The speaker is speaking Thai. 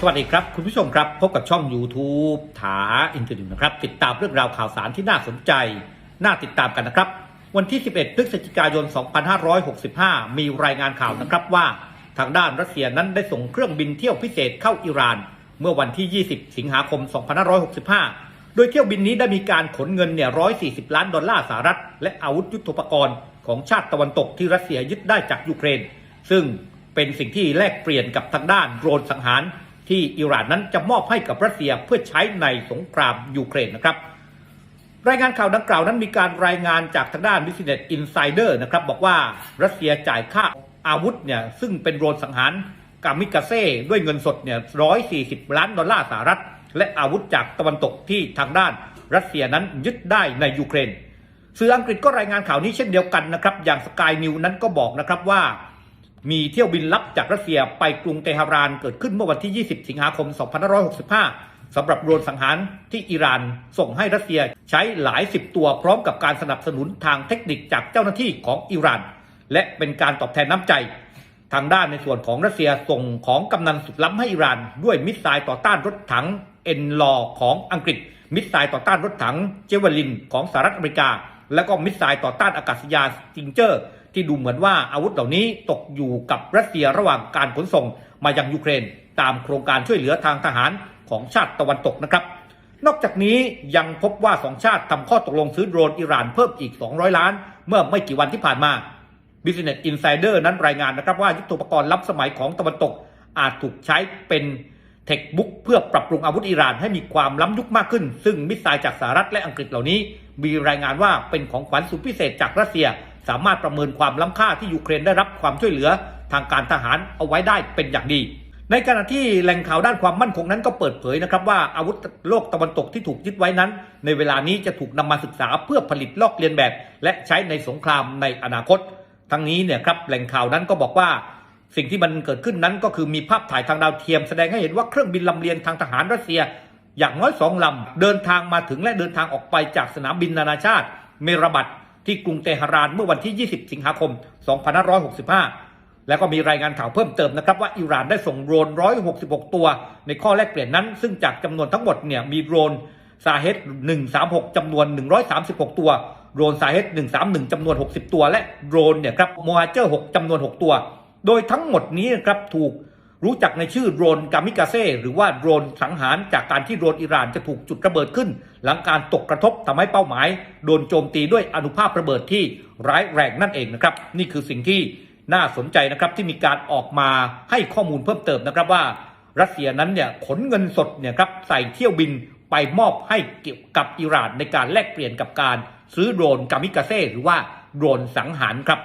สวัสดีครับ คุณผู้ชมครับ พบกับช่อง YouTube ถาอินเทอร์เน็ตนะครับ ติดตามเรื่องราวข่าวสารที่น่าสนใจ น่าติดตามกันนะครับ วันที่ 11 พฤศจิกายน 2565 มีรายงานข่าวนะครับว่าทางด้านรัสเซียนั้นได้ส่งเครื่องบินเที่ยวพิเศษเข้าอิหร่าน เมื่อวันที่ 20 สิงหาคม 2565 โดยเที่ยวบินนี้ได้มีการขนเงินเนี่ย 140 ล้านดอลลาร์สหรัฐ และอาวุธยุทโธปกรณ์ของชาติตะวันตกที่รัสเซียยึดได้จากยูเครน ซึ่งเป็นสิ่งที่แลกเปลี่ยนกับทางด้านโดรนสังหาร ที่อิหร่านนั้นจะมอบให้กับรัสเซียเพื่อใช้ในสงครามยูเครนนะครับ รายงานข่าวดังกล่าวนั้นมีการรายงานจากทางด้าน Business Insider นะครับบอกว่ารัสเซียจ่ายค่าอาวุธเนี่ยซึ่งเป็นโดรนสังหารกามิกาเซ่ด้วยเงินสดเนี่ย140 ล้านดอลลาร์สหรัฐ และอาวุธจากตะวันตกที่ทางด้านรัสเซียนั้นยึดได้ในยูเครนสื่ออังกฤษก็รายงานข่าวนี้เช่นเดียวกันนะครับ อย่างสกายนิวนั้นก็บอกนะครับว่า มีเที่ยวบินลับจากรัสเซียไปกรุงเตหะรานเกิดขึ้นเมื่อวันที่ 20 สิงหาคม 2565 สำหรับโดรนสังหารที่อิหร่านส่งให้รัสเซียใช้หลายสิบตัวพร้อมกับการสนับสนุนทางเทคนิคจากเจ้าหน้าที่ของอิหร่าน และเป็นการตอบแทนน้ำใจ ทางด้านในส่วนของรัสเซียส่งของกำนันสุดล้ำให้อิหร่าน ด้วยมิสไซล์ต่อต้านรถถังเอ็นลอของอังกฤษ มิสไซล์ต่อต้านรถถังเจเวลินของสหรัฐอเมริกา แล้วก็มิสไซล์ต่อต้านอากาศยานจิงเจอร์ ที่ดูเหมือนว่าอาวุธเหล่านี้ตกอยู่กับรัสเซียระหว่างการขนส่งมายังยูเครน ตามโครงการช่วยเหลือทางทหารของชาติตะวันตกนะครับ นอกจากนี้ยังพบว่าสองชาติทำข้อตกลงซื้อโดรนอิหร่านเพิ่มอีก 200 ล้าน เมื่อไม่กี่วันที่ผ่านมา Business Insider นั้นรายงานนะครับว่ายุทโธปกรณ์ล้ำสมัยของตะวันตก อาจถูกใช้เป็นเทคบุ๊กเพื่อปรับปรุงอาวุธอิหร่านให้มีความล้ำยุคมากขึ้น ซึ่งมิสไซล์จากสหรัฐและอังกฤษเหล่านี้ มีรายงานว่าเป็นของขวัญสุดพิเศษจากรัสเซีย สามารถประเมินความล้ำค่าที่ยูเครนได้รับความช่วยเหลือทางการทหารเอาไว้ได้เป็นอย่างดี ในขณะที่แหล่งข่าวด้านความมั่นคงนั้นก็เปิดเผยนะครับว่าอาวุธโลกตะวันตกที่ถูกยึดไว้นั้น ในเวลานี้จะถูกนำมาศึกษาเพื่อผลิตลอกเลียนแบบ และใช้ในสงครามในอนาคต ทั้งนี้เนี่ยครับแหล่งข่าวนั้นก็บอกว่าสิ่งที่มันเกิดขึ้นนั้นก็คือมีภาพถ่ายทางดาวเทียม แสดงให้เห็นว่าเครื่องบินลำเลียงทางทหารรัสเซีย อย่างน้อยสองลำเดินทางมาถึงและเดินทางออกไปจากสนามบินนานาชาติ เมรบัต ที่กรุงเตหะรานเมื่อวันที่ 20 สิงหาคม 2565 แล้วก็มีรายงานข่าวเพิ่มเติมนะครับว่าอิหร่านได้ส่งโดรน 166 ตัว ในข้อแลกเปลี่ยนนั้น ซึ่งจากจำนวนทั้งหมดเนี่ยมีโดรนซาเฮต136จำนวน 136 ตัวโดรนซาเฮต131จำนวน 60 ตัว และโดรนเนี่ยครับโมฮาเจอร์ 6จำนวน 6 ตัว โดยทั้งหมดนี้นะครับถูก รู้จักในชื่อโดรนกามิกาเซ่หรือว่าโดรนสังหารจากการที่โดรนอิหร่านจะถูกจุดระเบิดขึ้น หลังการตกกระทบทำให้เป้าหมาย โดนโจมตีด้วยอนุภาพระเบิดที่ร้ายแรงนั่นเองนะครับ นี่คือสิ่งที่น่าสนใจนะครับที่มีการออกมาให้ข้อมูลเพิ่มเติมนะครับว่า รัสเซียนั้นเนี่ยขนเงินสดเนี่ยครับใส่เที่ยวบินไปมอบให้เกี่ยวกับอิหร่านในการแลกเปลี่ยนกับการซื้อโดรนกามิกาเซ่หรือว่าโดรนสังหารครับ